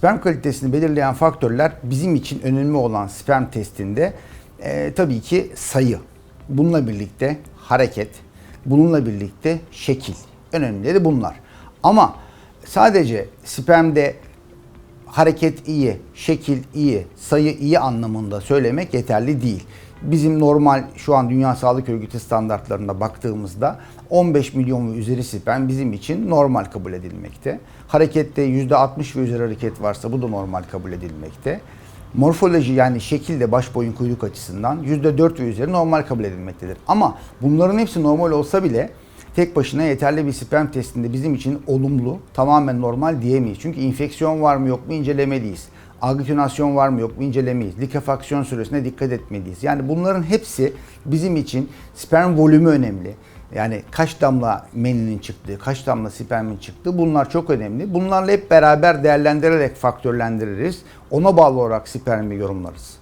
Sperm kalitesini belirleyen faktörler bizim için önemli olan sperm testinde e, tabii ki sayı. Bununla birlikte hareket, bununla birlikte şekil. Önemlileri bunlar. Ama sadece spermde hareket iyi, şekil iyi, sayı iyi anlamında söylemek yeterli değil. Bizim normal şu an Dünya Sağlık Örgütü standartlarına baktığımızda 15 milyon ve üzeri sperm bizim için normal kabul edilmekte. Harekette %60 ve üzeri hareket varsa bu da normal kabul edilmekte. Morfoloji yani şekilde baş boyun kuyruk açısından %4 ve üzeri normal kabul edilmektedir. Ama bunların hepsi normal olsa bile tek başına yeterli bir sperm testinde bizim için olumlu, tamamen normal diyemeyiz. Çünkü infeksiyon var mı yok mu incelemeliyiz. Aglutinasyon var mı yok mu incelemeyiz. Likefaksiyon süresine dikkat etmeliyiz. Yani bunların hepsi bizim için sperm volümü önemli. Yani kaç damla meninin çıktığı, kaç damla spermin çıktığı bunlar çok önemli. Bunlarla hep beraber değerlendirerek faktörlendiririz. Ona bağlı olarak spermi yorumlarız.